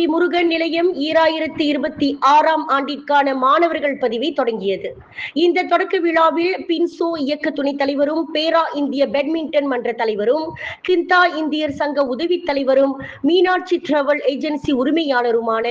ஸ்ரீ முருகன் நிலையம் ஈராயிரத்தி இருபத்தி ஆறாம் ஆண்டிற்கான மாணவர்கள் பதிவை தொடங்கியது. இந்த தொடக்க விழாவில் பின்சோ இயக்க துணைத் தலைவரும் பேரா இந்திய பேட்மிண்டன் மன்ற தலைவரும் கிந்தா இந்தியர் சங்க உதவித் தலைவரும் மீனாட்சி டிராவல் ஏஜென்சி உரிமையாளருமான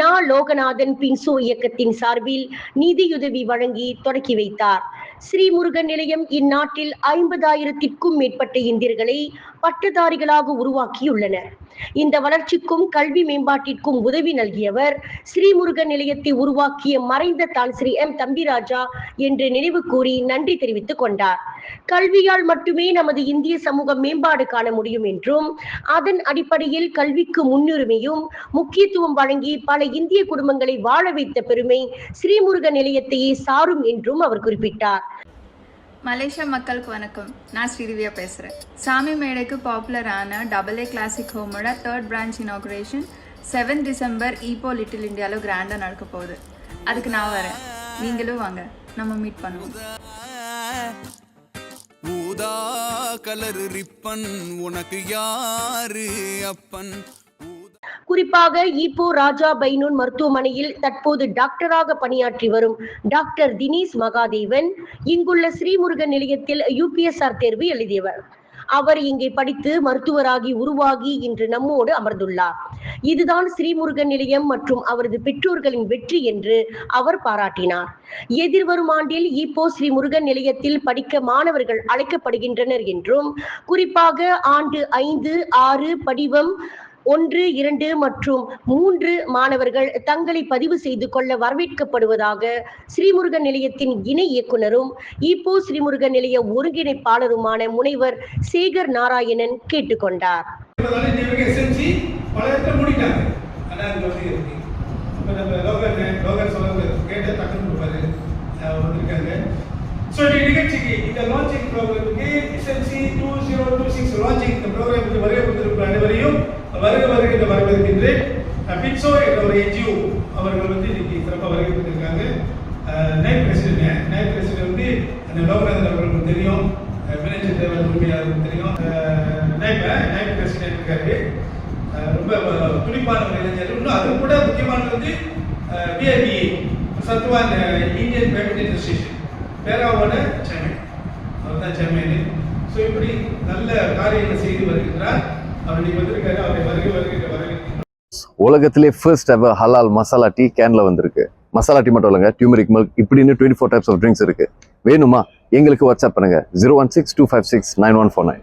நா லோகநாதன் பின்சோ இயக்கத்தின் சார்பில் நிதியுதவி வழங்கி தொடக்கி வைத்தார். ஸ்ரீமுருகன் நிலையம் இந்நாட்டில் ஐம்பதாயிரத்திற்கும் மேற்பட்ட இந்தியர்களை பட்டதாரிகளாக உருவாக்கியுள்ளனர். இந்த வளர்ச்சிக்கும் கல்வி மேம்பாட்டிற்கும் உதவி நல்கியவர் ஸ்ரீமுருகன் நிலையத்தை உருவாக்கிய மறைந்த தான் ஸ்ரீ எம் தம்பிராஜா என்று நினைவு கூறி நன்றி தெரிவித்துக் கொண்டார். கல்வியால் மட்டுமே நமது இந்திய சமூகம் மேம்பாடு காண முடியும் என்றும் அதன் அடிப்படையில் கல்விக்கு முன்னுரிமையும் முக்கியத்துவம் வழங்கி பல இந்திய குடும்பங்களை வாழ வைத்த பெருமை ஸ்ரீமுருகன் நிலையத்தையே சாரும் என்றும் அவர் குறிப்பிட்டார். மலேசியா மக்களுக்கு வணக்கம். நான் ஸ்ரீதிவ்யா பேசுகிறேன் சாமி மேடைக்கு பாப்புலரான double A classic ஹோமோட third branch inauguration seven December Ipoh little இந்தியாவில் கிராண்டாக நடக்க போகுது. அதுக்கு நான் வரேன். நீங்களும் வாங்க. நம்ம மீட் பண்ணுவோம். ஊதா கலர் ரிப்பன் உனக்கு யாரு அப்பன்? குறிப்பாக ஈப்போ ராஜா பைனூன் மருத்துவமனையில் தற்போது டாக்டராக பணியாற்றி வரும் டாக்டர் தினேஷ் மகாதேவன் இங்குள்ள ஸ்ரீமுருகன் நிலையத்தில் யூபிஎஸ்ஆர் தேர்வு எழுதியவர். அவர் இங்கே படித்து மருத்துவராகி உருவாகி இன்று நம்மோடு அமர்ந்துள்ளார். இதுதான் ஸ்ரீமுருகன் நிலையம் மற்றும் அவரது பெற்றோர்களின் வெற்றி என்று அவர் பாராட்டினார். எதிர்வரும் ஆண்டில் ஈப்போ ஸ்ரீமுருகன் நிலையத்தில் படிக்க மாணவர்கள் அழைக்கப்படுகின்றனர் என்றும் குறிப்பாக ஆண்டு ஐந்து ஆறு படிவம் ஒன்று இரண்டு மற்றும் மூன்று மாணவர்கள் தங்களை பதிவு செய்து கொள்ள வரவேற்கப்படுவதாக ஸ்ரீமுருகன் நிலையத்தின் இணை இயக்குனரும் இப்போ ஸ்ரீமுருகன் நிலைய ஒருங்கிணைப்பாளருமான முனைவர் சேகர் நாராயணன் கேட்டுக்கொண்டார் ஸோ இந்த நிகழ்ச்சிக்கு இந்த லான்ச்சிங் ப்ரோக்ராமுக்கு two zero two six launching இந்த ப்ரோக்ராமுக்கு அனைவரையும் என்று பிட்சோ என்ற ஒரு என்ஜிஓ அவர்கள் வந்து இன்னைக்கு சிறப்பாக வருகை கொடுத்திருக்காங்க நைட் பிரசிடென்ட் நைட் பிரசிடென்ட் வந்து அந்த லோகநாதன் அவர்களுக்கு தெரியும். மேனேஜர் தேவர் உரிமையாளருக்கு தெரியும். நைட் நைட் பிரசிடென்ட் இருக்காரு. ரொம்ப துடிப்பான ஒரு இளைஞர். இன்னும் அது கூட முக்கியமானது வந்து பிஐபி சத்துவான் இந்தியன் பேமெண்ட் அசோசியேஷன் பேராவோட சென்னை அவர் தான் சேர்மன் ஸோ இப்படி நல்ல காரியங்களை செய்து வருகின்றார். அவர் இன்னைக்கு வந்திருக்காரு. அவரை வருகை வருகின்ற வரவேற்கின்றோம் உலகத்திலே ஃபர்ஸ்ட் எவர் ஹலால் மசாலா டீ கேன்ல வந்திருக்கு. மசாலா டீ மட்டும் இல்லைங்க டியூமரிக் மில்க் இப்படின்னு twenty four types of drinks இருக்கு. வேணுமா? எங்களுக்கு வாட்ஸ்அப் பண்ணுங்க. Zero one six two five six nine one four nine